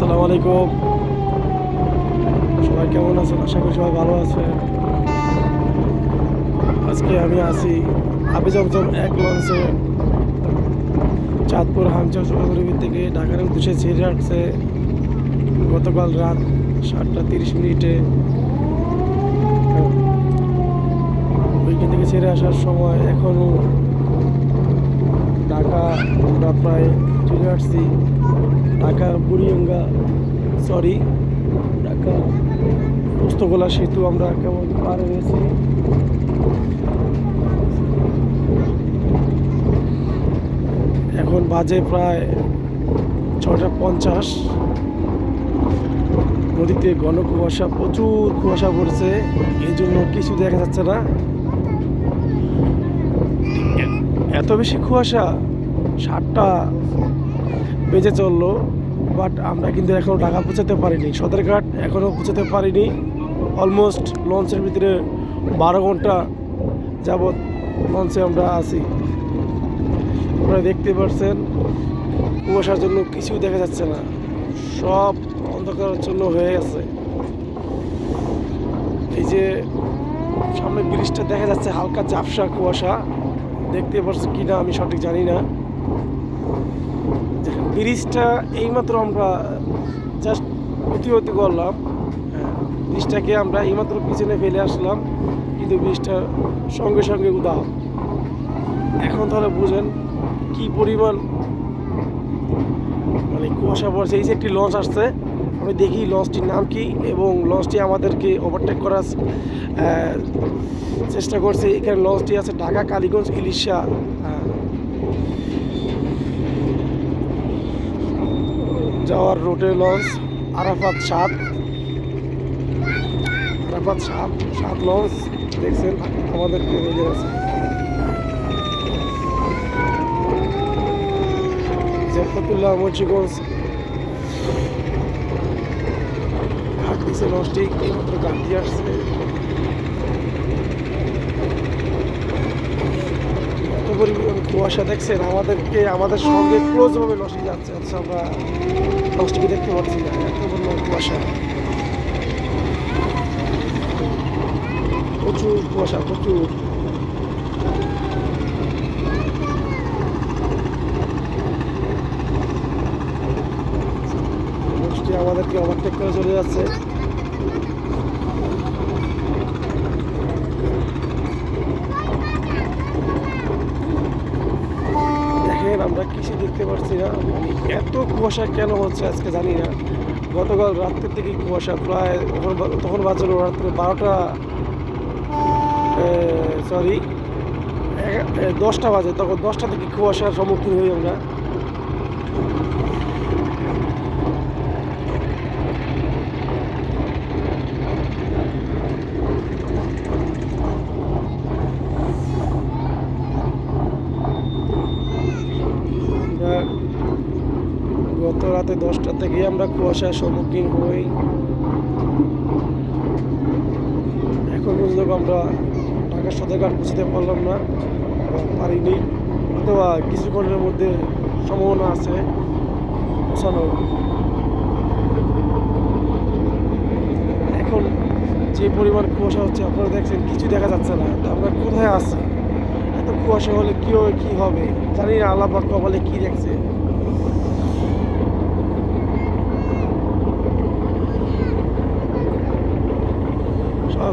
আসসালামু আলাইকুম। সবাই কেমন আছেন? আশা করি সবাই ভালো আছেন। আজকে আমি আছি আবি জমজম এক লঞ্চে চাঁদপুর হামচা চৌধুরী থেকে ঢাকার উদ্দেশ্যে ছেড়ে আসছে। গতকাল রাত সাতটা তিরিশ মিনিটে। ওইখান থেকে ছেড়ে আসার সময় এখনও ঢাকা, আমরা প্রায় চলে আসছি ঢাকা বুড়িগঙ্গা সরি ঢাকা পুস্তকলা সেতু আমরা কেমন পার হয়েছি। এখন বাজে প্রায় ছটা পঞ্চাশ। নদীতে ঘন কুয়াশা, প্রচুর কুয়াশা পড়ছে এই জন্য কিছু দেখা যাচ্ছে না। এত বেশি কুয়াশা, সাতটা বেজে চলল বাট আমরা কিন্তু এখনও ঢাকা পৌঁছাতে পারিনি। সদরঘাট এখনও পৌঁছাতে পারিনি। অলমোস্ট লঞ্চের ভিতরে বারো ঘণ্টা যাবৎ লঞ্চে আমরা আছি। আপনারা দেখতে পাচ্ছেন কুয়াশার জন্য কিছু দেখা যাচ্ছে না। সব অন্ধকারাচ্ছন্ন হয়ে গেছে। এই যে সামনে ব্রিজটা দেখা যাচ্ছে, হালকা চাপসা কুয়াশা। দেখতে পাচ্ছি কি না আমি সঠিক জানি না। ব্রিজটা এইমাত্র আমরা জাস্ট অতিবাহিত করলাম। হ্যাঁ, ব্রিজটাকে আমরা এইমাত্র পিছনে ফেলে আসলাম কিন্তু ব্রিজটা সঙ্গে সঙ্গে উদাহ এখন তাহলে বুঝেন কি পরিমাণ মানে কুয়াশা পড়ছে। এই যে একটি লঞ্চ আসছে। আমি দেখি লঞ্চটির নাম কি এবং লঞ্চটি আমাদেরকে ওভারটেক করার চেষ্টা করছে। এখানে লঞ্চটি আছে ঢাকা, কালীগঞ্জ, ইলিশা যাওয়ার রোডে লঞ্চ, আরাফাত সাত আরাফাত সাত সাত লঞ্চ, দেখছেন আমাদেরকে হয়ে আছে। জাফরতুল্লাহ মুন্সিগঞ্জ। দিছে লঞ্চটি এইমাত্র ঘাট দিয়ে আসছে কুয়াশা দেখছেন, আমাদেরকে, আমাদের সঙ্গে ক্লোজভাবে লসে যাচ্ছে অথচ আমরা লঞ্চটিকে দেখতে পাচ্ছি না, এত পরিমাণ কুয়াশা। প্রচুর কুয়াশা, প্রচুর। লঞ্চটি আমাদেরকে ওভারটেক করে চলে যাচ্ছে দেখেন আমরা পাচ্ছি না। এত কুয়াশা কেন হচ্ছে আজকে জানি না। গতকাল রাত্রের থেকে কুয়াশা প্রায় তখন বাজলো রাত্রে বারোটা সরি দশটা বাজে। তখন দশটা থেকে কুয়াশার সম্মুখীন হই আমরা। গত রাতে দশটা থেকে আমরা কুয়াশার সম্মুখীন হই। এখন পর্যন্ত আমরা ঢাকা সদরঘাট পৌঁছতে পারলাম না পারিনি, অথবা কিছুক্ষণের মধ্যে সম্ভাবনা আছে পৌঁছানোর। এখন যে পরিমাণ কুয়াশা হচ্ছে, আপনারা দেখছেন, কিছু দেখা যাচ্ছে না। আমরা কোথায় আছি? এত কুয়াশা হলে কী হবে কী হবে? জানি না, আল্লাহ কপালে কী দেখছে সবাই